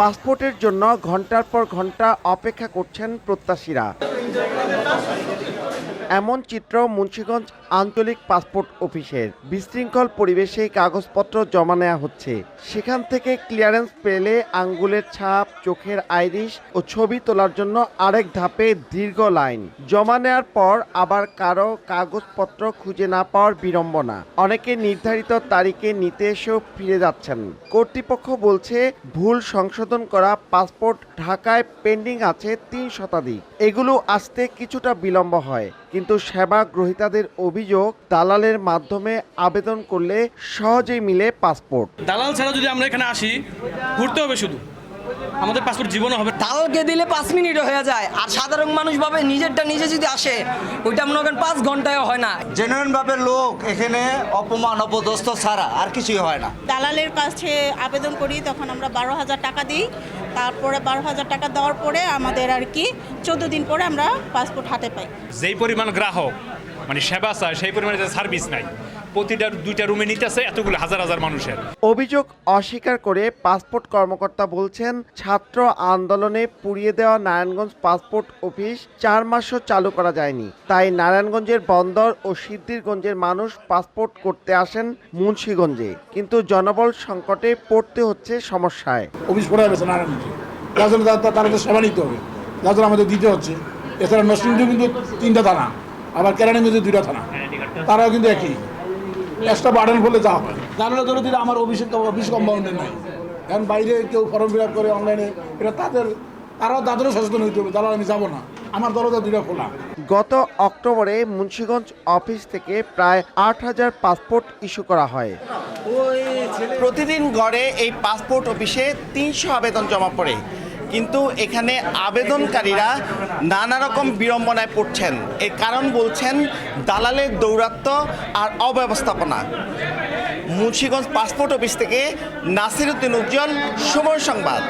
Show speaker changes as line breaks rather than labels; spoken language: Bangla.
পাসপোর্টের জন্য ঘণ্টার পর ঘণ্টা অপেক্ষা করছেন প্রত্যাশীরা। এমন চিত্র মুন্সীগঞ্জ আঞ্চলিক পাসপোর্ট অফিসের। বিশৃঙ্খল পরিবেশে কাগজপত্র জমা নেওয়া হচ্ছে। সেখান থেকে ক্লিয়ারেন্স পেলে আঙ্গুলের ছাপ, চোখের আইরিশ ও ছবি তোলার জন্য আরেক ধাপে দীর্ঘ লাইন। জমা নেওয়ার পর আবার কারও কাগজপত্র খুঁজে না পাওয়ার বিড়ম্বনা। অনেকে নির্ধারিত তারিখে নিতে এসেও ফিরে যাচ্ছেন। কর্তৃপক্ষ বলছে, ভুল সংশোধন করা পাসপোর্ট ঢাকায় পেন্ডিং আছে তিন শতাধিক। এগুলো আসতে কিছুটা বিলম্ব হয়। কিন্তু সেবা গ্রহীতাদের অভিযোগ দালালের মাধ্যমে আবেদন করলে সহজেই মিলে পাসপোর্ট।
দালাল ছাড়া যদি আমরা এখানে আসি, ঘুরতে হবে শুধু। আমাদের পাসপোর্ট জীবনও হবে।
তালকে দিলে পাঁচ মিনিটে হয়ে যায়। আর সাধারণ মানুষ ভাবে নিজেরটা নিজে যদি আসে ওইটা মনে করেন পাঁচ ঘন্টায় হয় না।
জেনুইন ভাবে লোক এখানে অপমান অপদস্থ ছাড়া আর কিছুই হয় না।
দালালের কাছে আবেদন করি তখন আমরা বারো হাজার টাকা দিই। তারপরে বারো হাজার টাকা দেওয়ার পরে আমাদের আর কি চোদ্দ দিন পরে আমরা পাসপোর্ট হাতে পাই।
যেই পরিমাণ গ্রাহক মানে সেবা চায় সেই পরিমাণে সার্ভিস নাই। প্রতিটা দুইটা রুমে নিতেছে এতগুলো হাজার হাজার মানুষের।
অভিযোগ অস্বীকার করে পাসপোর্ট কর্মকর্তা বলছেন ছাত্র আন্দোলনে পুড়িয়ে দেওয়া নারায়ণগঞ্জ পাসপোর্ট অফিস চার মাসও চালু করা যায়নি। তাই নারায়ণগঞ্জের বন্দর ও সিদ্ধিরগঞ্জের মানুষ পাসপোর্ট করতে আসেন মুন্সীগঞ্জে। কিন্তু জনবল সংকটে পড়তে হচ্ছে সমস্যায়।
অফিস পড়ে গেছে নারায়ণগঞ্জে। যার জন্য তার- তার- তাদের সেবা নিতে হবে। জন্য আমাদের দিতে হচ্ছে। এছাড়া নরসিংদী কিন্তু তিনটা থানা আবার কেরানীগঞ্জে দুইটা থানা। তারাও কিন্তু একই। এক্সট্রা বার্ডেন ফলে যা হবে জানালে ধরে দিলে আমার অফিস অফিস কম্পাউন্ডে নাই। এখন বাইরে কেউ ফর্ম ফিল আপ করে অনলাইনে এটা তাদের তারাও তাদেরও সচেতন হইতে হবে দালাল আমি যাব না। আমার দরজা দুইটা খোলা।
গত অক্টোবরে মুন্সীগঞ্জ অফিস থেকে প্রায় আট হাজার পাসপোর্ট ইস্যু করা হয়। প্রতিদিন গড়ে এই পাসপোর্ট অফিসে তিনশো আবেদন জমা পড়ে। কিন্তু এখানে আবেদনকারীরা নানা রকম বিড়ম্বনায় পড়ছেন। এর কারণ বলছেন দালালের দৌরাত্ম আর অব্যবস্থাপনা। মুন্সীগঞ্জ পাসপোর্ট অফিস থেকে নাসিরুদ্দিন উজ্জ্বল, সময় সংবাদ।